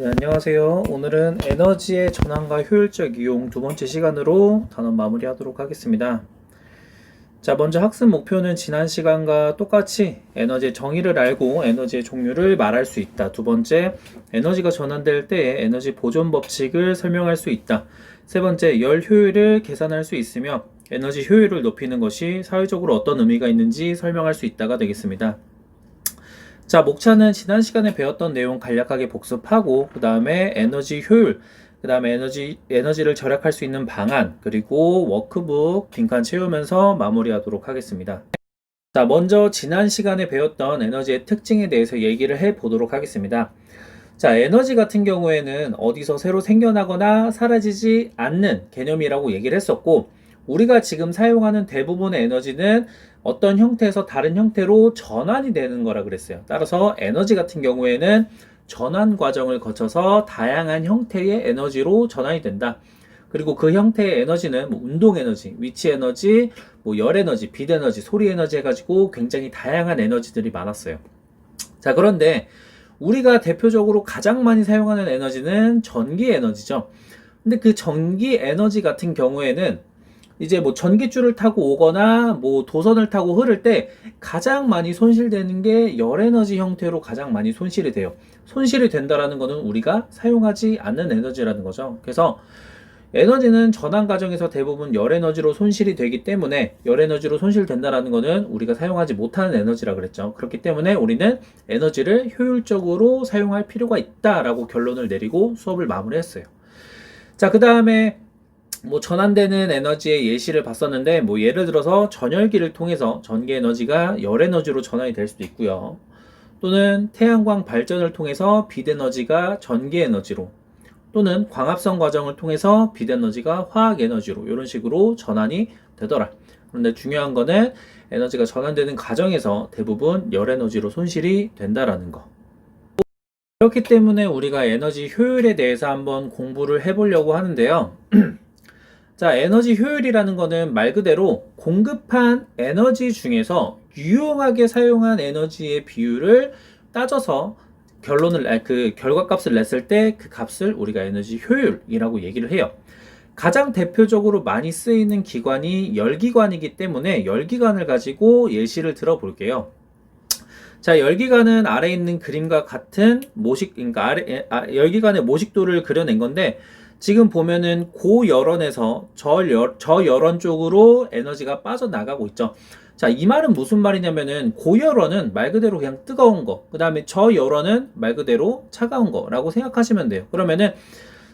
네, 안녕하세요. 오늘은 에너지의 전환과 효율적 이용 두 번째 시간으로 단원 마무리하도록 하겠습니다. 자, 먼저 학습 목표는 지난 시간과 똑같이 에너지의 정의를 알고 에너지의 종류를 말할 수 있다. 두 번째, 에너지가 전환될 때 에너지 보존 법칙을 설명할 수 있다. 세 번째, 열 효율을 계산할 수 있으며 에너지 효율을 높이는 것이 사회적으로 어떤 의미가 있는지 설명할 수 있다가 되겠습니다. 자, 목차는 지난 시간에 배웠던 내용 간략하게 복습하고, 그 다음에 에너지 효율, 그 다음에 에너지, 에너지를 절약할 수 있는 방안, 그리고 워크북 빈칸 채우면서 마무리하도록 하겠습니다. 자, 먼저 지난 시간에 배웠던 에너지의 특징에 대해서 얘기를 해 보도록 하겠습니다. 자, 에너지 같은 경우에는 어디서 새로 생겨나거나 사라지지 않는 개념이라고 얘기를 했었고, 우리가 지금 사용하는 대부분의 에너지는 어떤 형태에서 다른 형태로 전환이 되는 거라 그랬어요. 따라서 에너지 같은 경우에는 전환 과정을 거쳐서 다양한 형태의 에너지로 전환이 된다. 그리고 그 형태의 에너지는 뭐 운동 에너지, 위치 에너지, 뭐 열 에너지, 빛 에너지, 소리 에너지 해가지고 굉장히 다양한 에너지들이 많았어요. 자, 그런데 우리가 대표적으로 가장 많이 사용하는 에너지는 전기 에너지죠. 근데 그 전기 에너지 같은 경우에는 이제 뭐 전기줄을 타고 오거나 뭐 도선을 타고 흐를 때 가장 많이 손실되는 게 열에너지 형태로 가장 많이 손실이 돼요. 손실이 된다라는 거는 우리가 사용하지 않는 에너지라는 거죠. 그래서 에너지는 전환 과정에서 대부분 열에너지로 손실이 되기 때문에 열에너지로 손실된다라는 거는 우리가 사용하지 못하는 에너지라 그랬죠. 그렇기 때문에 우리는 에너지를 효율적으로 사용할 필요가 있다라고 결론을 내리고 수업을 마무리했어요. 자, 그 다음에 뭐 전환되는 에너지의 예시를 봤었는데 뭐 예를 들어서 전열기를 통해서 전기 에너지가 열 에너지로 전환이 될 수도 있고요. 또는 태양광 발전을 통해서 빛 에너지가 전기 에너지로 또는 광합성 과정을 통해서 빛 에너지가 화학 에너지로 이런 식으로 전환이 되더라. 그런데 중요한 거는 에너지가 전환되는 과정에서 대부분 열 에너지로 손실이 된다라는 거. 그렇기 때문에 우리가 에너지 효율에 대해서 한번 공부를 해보려고 하는데요. 자, 에너지 효율이라는 거는 말 그대로 공급한 에너지 중에서 유용하게 사용한 에너지의 비율을 따져서 결론을, 아, 그 결과값을 냈을 때 그 값을 우리가 에너지 효율이라고 얘기를 해요. 가장 대표적으로 많이 쓰이는 기관이 열기관이기 때문에 열기관을 가지고 예시를 들어볼게요. 자, 열기관은 아래 있는 그림과 같은 모식, 그러니까 아래, 아, 열기관의 모식도를 그려낸 건데, 지금 보면은 고열원에서 저열, 저열원 쪽으로 에너지가 빠져나가고 있죠. 자, 이 말은 무슨 말이냐면은 고열원은 말 그대로 그냥 뜨거운 거, 그 다음에 저열원은 말 그대로 차가운 거라고 생각하시면 돼요. 그러면은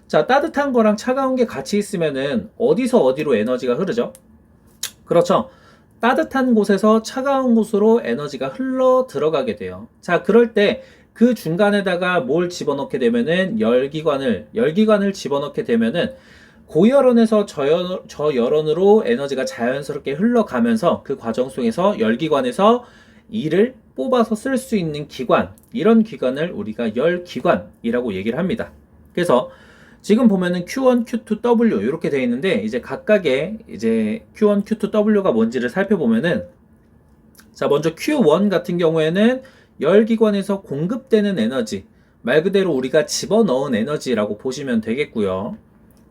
자, 따뜻한 거랑 차가운 게 같이 있으면은 어디서 어디로 에너지가 흐르죠? 그렇죠. 따뜻한 곳에서 차가운 곳으로 에너지가 흘러 들어가게 돼요. 자, 그럴 때 그 중간에다가 뭘 집어넣게 되면은 열기관을, 열기관을 집어넣게 되면은 고열원에서 저열, 저열원으로 에너지가 자연스럽게 흘러가면서 그 과정 속에서 열기관에서 이를 뽑아서 쓸 수 있는 기관, 이런 기관을 우리가 열기관이라고 얘기를 합니다. 그래서 지금 보면은 Q1, Q2, W 이렇게 되어 있는데 이제 각각의 이제 Q1, Q2, W가 뭔지를 살펴보면은 자 먼저 Q1 같은 경우에는 열기관에서 공급되는 에너지 말 그대로 우리가 집어넣은 에너지라고 보시면 되겠고요.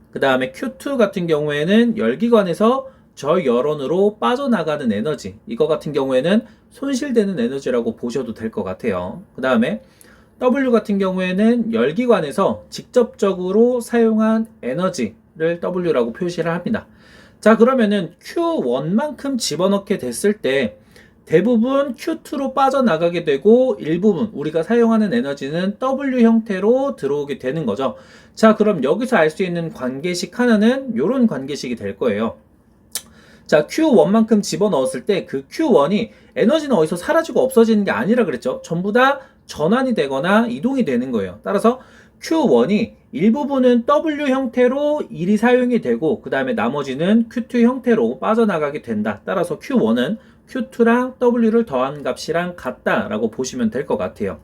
그 다음에 Q2 같은 경우에는 열기관에서 저열원으로 빠져나가는 에너지 이거 같은 경우에는 손실되는 에너지라고 보셔도 될 것 같아요. 그 다음에 W 같은 경우에는 열기관에서 직접적으로 사용한 에너지를 W라고 표시를 합니다. 자, 그러면은 Q1만큼 집어넣게 됐을 때 대부분 Q2로 빠져나가게 되고 일부분 우리가 사용하는 에너지는 W 형태로 들어오게 되는 거죠. 자, 그럼 여기서 알 수 있는 관계식 하나는 이런 관계식이 될 거예요. 자, Q1만큼 집어넣었을 때 그 Q1이 에너지는 어디서 사라지고 없어지는 게 아니라 그랬죠. 전부 다 전환이 되거나 이동이 되는 거예요. 따라서 Q1이 일부분은 W 형태로 일이 사용이 되고 그 다음에 나머지는 Q2 형태로 빠져나가게 된다. 따라서 Q1은 Q2랑 W를 더한 값이랑 같다라고 보시면 될 것 같아요.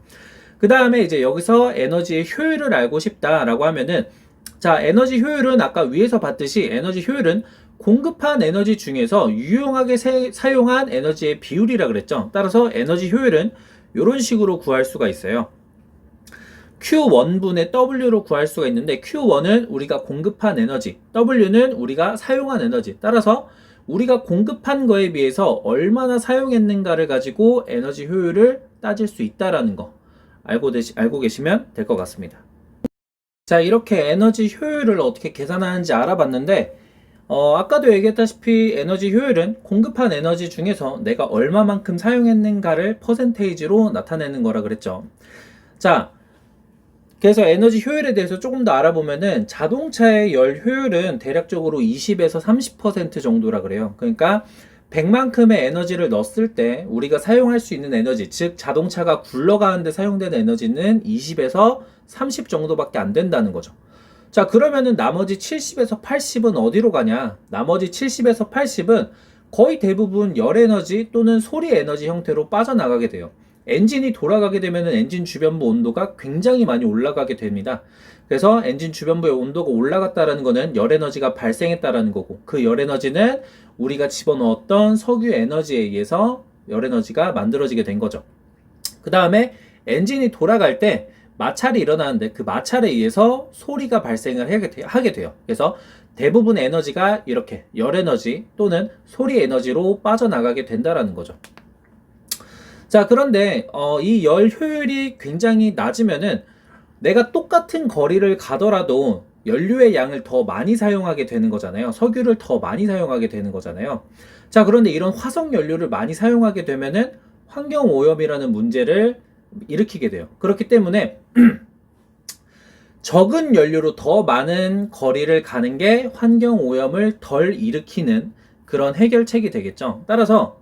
그 다음에 이제 여기서 에너지의 효율을 알고 싶다라고 하면은 자 에너지 효율은 아까 위에서 봤듯이 에너지 효율은 공급한 에너지 중에서 유용하게 세, 사용한 에너지의 비율이라 그랬죠. 따라서 에너지 효율은 이런 식으로 구할 수가 있어요. Q1분의 W로 구할 수가 있는데 Q1은 우리가 공급한 에너지, W는 우리가 사용한 에너지. 따라서 우리가 공급한 거에 비해서 얼마나 사용했는가를 가지고 에너지 효율을 따질 수 있다라는 거 알고, 되시, 알고 계시면 될 것 같습니다. 자, 이렇게 에너지 효율을 어떻게 계산하는지 알아봤는데 어, 아까도 얘기했다시피 에너지 효율은 공급한 에너지 중에서 내가 얼마만큼 사용했는가를 퍼센테이지로 나타내는 거라 그랬죠. 자, 그래서 에너지 효율에 대해서 조금 더 알아보면은 자동차의 열 효율은 대략적으로 20에서 30% 정도라 그래요. 그러니까 100만큼의 에너지를 넣었을 때 우리가 사용할 수 있는 에너지, 즉 자동차가 굴러가는데 사용되는 에너지는 20에서 30 정도밖에 안 된다는 거죠. 자, 그러면은 나머지 70에서 80은 어디로 가냐? 나머지 70에서 80은 거의 대부분 열 에너지 또는 소리 에너지 형태로 빠져나가게 돼요. 엔진이 돌아가게 되면은 엔진 주변부 온도가 굉장히 많이 올라가게 됩니다. 그래서 엔진 주변부의 온도가 올라갔다라는 거는 열 에너지가 발생했다라는 거고 그 열 에너지는 우리가 집어넣었던 석유 에너지에 의해서 열 에너지가 만들어지게 된 거죠. 그 다음에 엔진이 돌아갈 때 마찰이 일어나는데 그 마찰에 의해서 소리가 발생을 하게, 돼요. 그래서 대부분 에너지가 이렇게 열 에너지 또는 소리 에너지로 빠져나가게 된다라는 거죠. 자, 그런데 어, 이 열 효율이 굉장히 낮으면은 내가 똑같은 거리를 가더라도 연료의 양을 더 많이 사용하게 되는 거잖아요. 석유를 더 많이 사용하게 되는 거잖아요. 자, 그런데 이런 화석 연료를 많이 사용하게 되면은 환경 오염이라는 문제를 일으키게 돼요. 그렇기 때문에 적은 연료로 더 많은 거리를 가는 게 환경 오염을 덜 일으키는 그런 해결책이 되겠죠. 따라서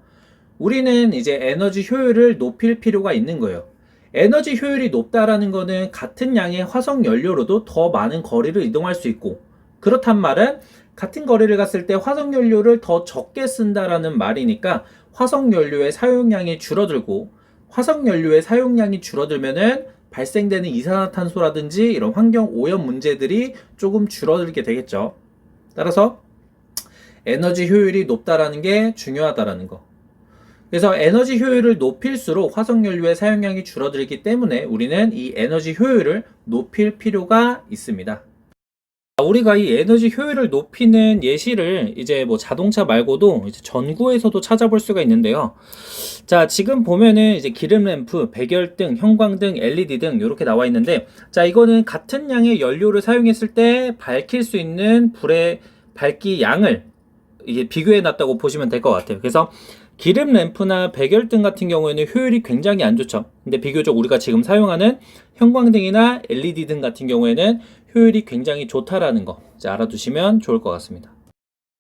우리는 이제 에너지 효율을 높일 필요가 있는 거예요. 에너지 효율이 높다라는 거는 같은 양의 화석 연료로도 더 많은 거리를 이동할 수 있고 그렇단 말은 같은 거리를 갔을 때 화석 연료를 더 적게 쓴다라는 말이니까 화석 연료의 사용량이 줄어들고 화석 연료의 사용량이 줄어들면은 발생되는 이산화탄소라든지 이런 환경 오염 문제들이 조금 줄어들게 되겠죠. 따라서 에너지 효율이 높다라는 게 중요하다라는 거. 그래서 에너지 효율을 높일수록 화석 연료의 사용량이 줄어들기 때문에 우리는 이 에너지 효율을 높일 필요가 있습니다. 우리가 이 에너지 효율을 높이는 예시를 이제 뭐 자동차 말고도 이제 전구에서도 찾아볼 수가 있는데요. 자, 지금 보면은 이제 기름 램프, 백열등, 형광등, LED 등 이렇게 나와 있는데 자, 이거는 같은 양의 연료를 사용했을 때 밝힐 수 있는 불의 밝기 양을 이게 비교해 놨다고 보시면 될 것 같아요. 그래서 기름 램프나 백열등 같은 경우에는 효율이 굉장히 안 좋죠. 근데 비교적 우리가 지금 사용하는 형광등이나 LED 등 같은 경우에는 효율이 굉장히 좋다라는 거 알아두시면 좋을 것 같습니다.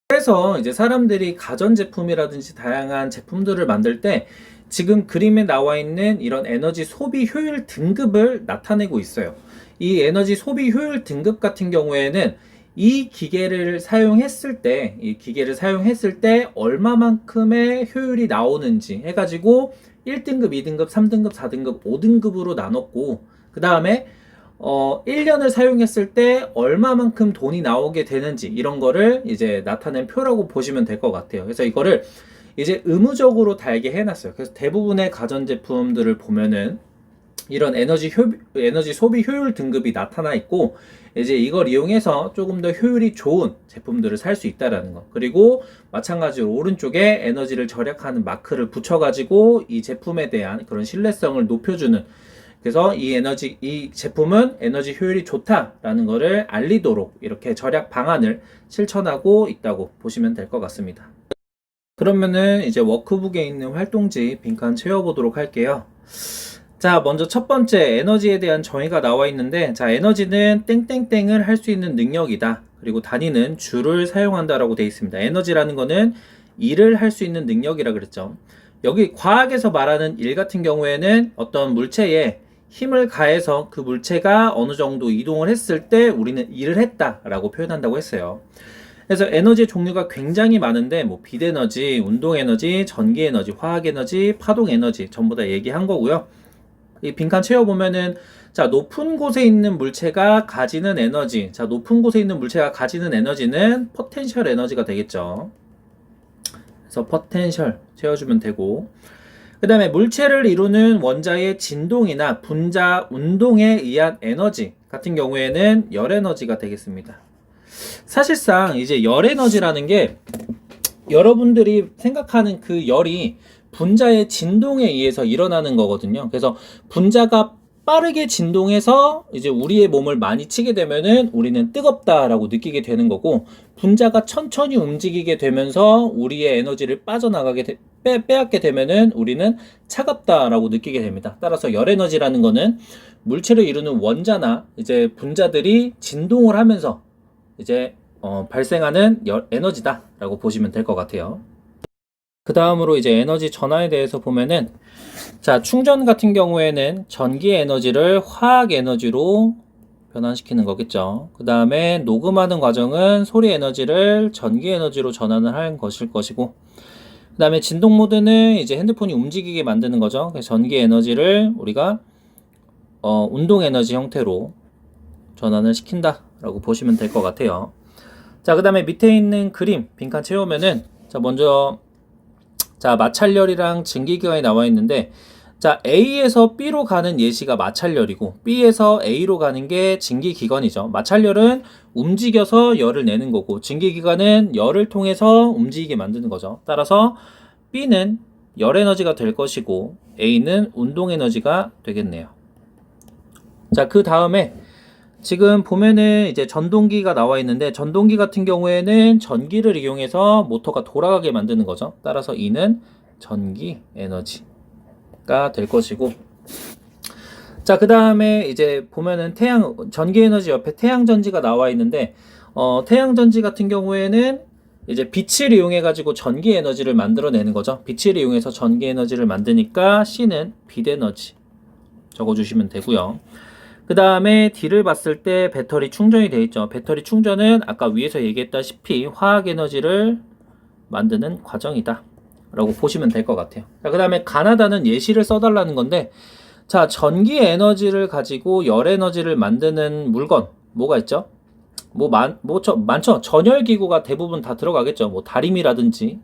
그래서 이제 사람들이 가전제품이라든지 다양한 제품들을 만들 때 지금 그림에 나와 있는 이런 에너지 소비 효율 등급을 나타내고 있어요. 이 에너지 소비 효율 등급 같은 경우에는 이 기계를 사용했을 때, 이 기계를 사용했을 때 얼마만큼의 효율이 나오는지 해가지고 1등급, 2등급, 3등급, 4등급, 5등급으로 나눴고, 그 다음에 어, 1년을 사용했을 때 얼마만큼 돈이 나오게 되는지 이런 거를 이제 나타낸 표라고 보시면 될 것 같아요. 그래서 이거를 이제 의무적으로 달게 해놨어요. 그래서 대부분의 가전제품들을 보면은 이런 에너지 효, 에너지 소비 효율 등급이 나타나 있고 이제 이걸 이용해서 조금 더 효율이 좋은 제품들을 살 수 있다라는 거. 그리고 마찬가지로 오른쪽에 에너지를 절약하는 마크를 붙여가지고 이 제품에 대한 그런 신뢰성을 높여주는 그래서 이 에너지 이 제품은 에너지 효율이 좋다라는 것을 알리도록 이렇게 절약 방안을 실천하고 있다고 보시면 될 것 같습니다. 그러면은 이제 워크북에 있는 활동지 빈칸 채워보도록 할게요. 자, 먼저 첫 번째 에너지에 대한 정의가 나와 있는데, 자, 에너지는 땡땡땡을 할 수 있는 능력이다. 그리고 단위는 줄을 사용한다라고 되어 있습니다. 에너지라는 거는 일을 할 수 있는 능력이라 그랬죠. 여기 과학에서 말하는 일 같은 경우에는 어떤 물체에 힘을 가해서 그 물체가 어느 정도 이동을 했을 때 우리는 일을 했다라고 표현한다고 했어요. 그래서 에너지 종류가 굉장히 많은데 뭐 빛에너지, 운동에너지, 전기에너지, 화학에너지, 파동에너지 전부 다 얘기한 거고요. 이 빈칸 채워보면은 자 높은 곳에 있는 물체가 가지는 에너지 자 높은 곳에 있는 물체가 가지는 에너지는 포텐셜 에너지가 되겠죠 그래서 포텐셜 채워주면 되고 그 다음에 물체를 이루는 원자의 진동이나 분자 운동에 의한 에너지 같은 경우에는 열 에너지가 되겠습니다. 사실상 이제 열 에너지라는 게 여러분들이 생각하는 그 열이 분자의 진동에 의해서 일어나는 거거든요. 그래서 분자가 빠르게 진동해서 이제 우리의 몸을 많이 치게 되면은 우리는 뜨겁다라고 느끼게 되는 거고 분자가 천천히 움직이게 되면서 우리의 에너지를 빠져나가게 되, 빼, 빼앗게 되면은 우리는 차갑다라고 느끼게 됩니다. 따라서 열 에너지라는 거는 물체를 이루는 원자나 이제 분자들이 진동을 하면서 이제 어, 발생하는 열, 에너지다라고 보시면 될 것 같아요. 그 다음으로 이제 에너지 전하에 대해서 보면은 자 충전 같은 경우에는 전기 에너지를 화학 에너지로 변환시키는 거겠죠. 그 다음에 녹음하는 과정은 소리 에너지를 전기 에너지로 전환을 하는 것일 것이고 그 다음에 진동 모드는 이제 핸드폰이 움직이게 만드는 거죠. 전기 에너지를 우리가 어, 운동 에너지 형태로 전환을 시킨다라고 보시면 될 것 같아요. 자, 그 다음에 밑에 있는 그림 빈칸 채우면은 자 먼저 자 마찰열이랑 증기기관이 나와 있는데 자 A에서 B로 가는 예시가 마찰열이고 B에서 A로 가는 게 증기기관이죠. 마찰열은 움직여서 열을 내는 거고 증기기관은 열을 통해서 움직이게 만드는 거죠. 따라서 B는 열 에너지가 될 것이고 A는 운동 에너지가 되겠네요. 자, 그 다음에 지금 보면은 이제 전동기가 나와 있는데 전동기 같은 경우에는 전기를 이용해서 모터가 돌아가게 만드는 거죠. 따라서 이는 전기 에너지가 될 것이고 자, 그 다음에 이제 보면은 태양 전기 에너지 옆에 태양 전지가 나와 있는데 어, 태양 전지 같은 경우에는 이제 빛을 이용해 가지고 전기 에너지를 만들어내는 거죠. 빛을 이용해서 전기 에너지를 만드니까 C는 빛 에너지 적어 주시면 되고요. 그 다음에 D를 봤을 때 배터리 충전이 되어 있죠. 배터리 충전은 아까 위에서 얘기했다시피 화학 에너지를 만드는 과정이다. 라고 보시면 될 것 같아요. 자, 그 다음에 가나다는 예시를 써달라는 건데, 자, 전기 에너지를 가지고 열 에너지를 만드는 물건, 뭐가 있죠? 뭐, 많, 뭐, 저, 많죠? 전열기구가 대부분 다 들어가겠죠. 뭐, 다림이라든지,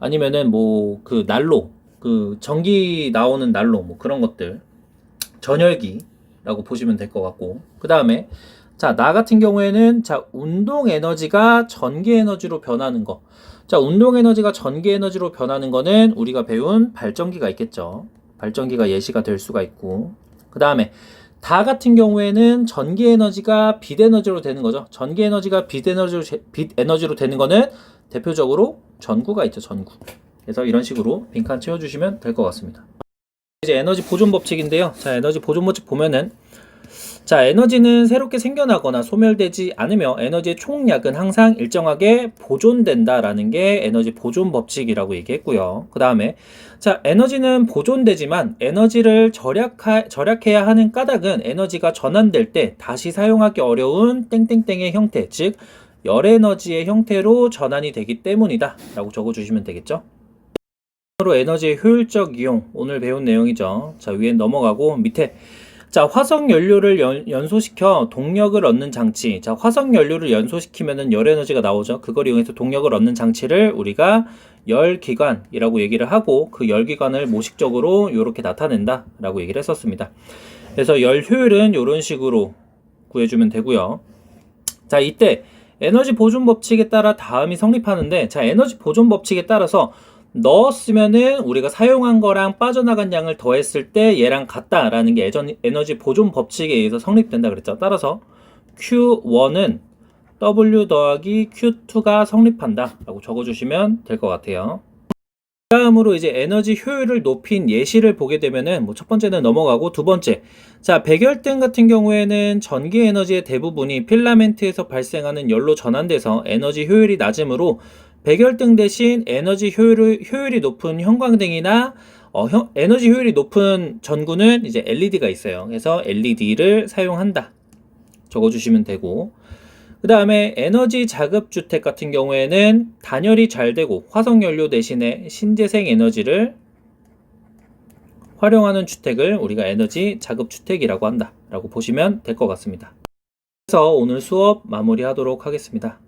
아니면은 뭐, 그 난로, 그 전기 나오는 난로, 뭐 그런 것들. 전열기. 라고 보시면 될 것 같고 그 다음에 자 나 같은 경우에는 자 운동 에너지가 전기 에너지로 변하는 거 자 운동 에너지가 전기 에너지로 변하는 거는 우리가 배운 발전기가 있겠죠. 발전기가 예시가 될 수가 있고. 그 다음에 다 같은 경우에는 전기 에너지가 빛 에너지로 되는 거죠. 전기 에너지가 빛 에너지로 빛 에너지로 되는 거는 대표적으로 전구가 있죠 전구. 그래서 이런 식으로 빈칸 채워 주시면 될 것 같습니다. 이제 에너지 보존 법칙인데요. 자, 에너지 보존 법칙 보면은 자, 에너지는 새롭게 생겨나거나 소멸되지 않으며 에너지의 총량은 항상 일정하게 보존된다라는 게 에너지 보존 법칙이라고 얘기했고요. 그 다음에 자, 에너지는 보존되지만 에너지를 절약하, 절약해야 하는 까닭은 에너지가 전환될 때 다시 사용하기 어려운 땡땡땡의 형태, 즉 열에너지의 형태로 전환이 되기 때문이다 라고 적어주시면 되겠죠. 으로 에너지의 효율적 이용 오늘 배운 내용이죠. 자 위에 넘어가고 밑에 자 화석 연료를 연, 연소시켜 동력을 얻는 장치. 자 화석 연료를 연소시키면은 열 에너지가 나오죠. 그걸 이용해서 동력을 얻는 장치를 우리가 열기관이라고 얘기를 하고 그 열기관을 모식적으로 이렇게 나타낸다라고 얘기를 했었습니다. 그래서 열 효율은 이런 식으로 구해주면 되고요. 자 이때 에너지 보존 법칙에 따라 다음이 성립하는데 자 에너지 보존 법칙에 따라서 넣었으면은 우리가 사용한 거랑 빠져나간 양을 더했을 때 얘랑 같다라는 게 에너지 보존 법칙에 의해서 성립된다 그랬죠. 따라서 Q1은 W 더하기 Q2가 성립한다 라고 적어주시면 될 것 같아요. 다음으로 이제 에너지 효율을 높인 예시를 보게 되면은 뭐 첫 번째는 넘어가고 두 번째 자 백열등 같은 경우에는 전기 에너지의 대부분이 필라멘트에서 발생하는 열로 전환돼서 에너지 효율이 낮으므로 백열등 대신 에너지 효율이, 효율이 높은 형광등이나 어, 형, 에너지 효율이 높은 전구는 이제 LED가 있어요. 그래서 LED를 사용한다. 적어주시면 되고 그 다음에 에너지 자급 주택 같은 경우에는 단열이 잘 되고 화석 연료 대신에 신재생 에너지를 활용하는 주택을 우리가 에너지 자급 주택이라고 한다 라고 보시면 될 것 같습니다. 그래서 오늘 수업 마무리하도록 하겠습니다.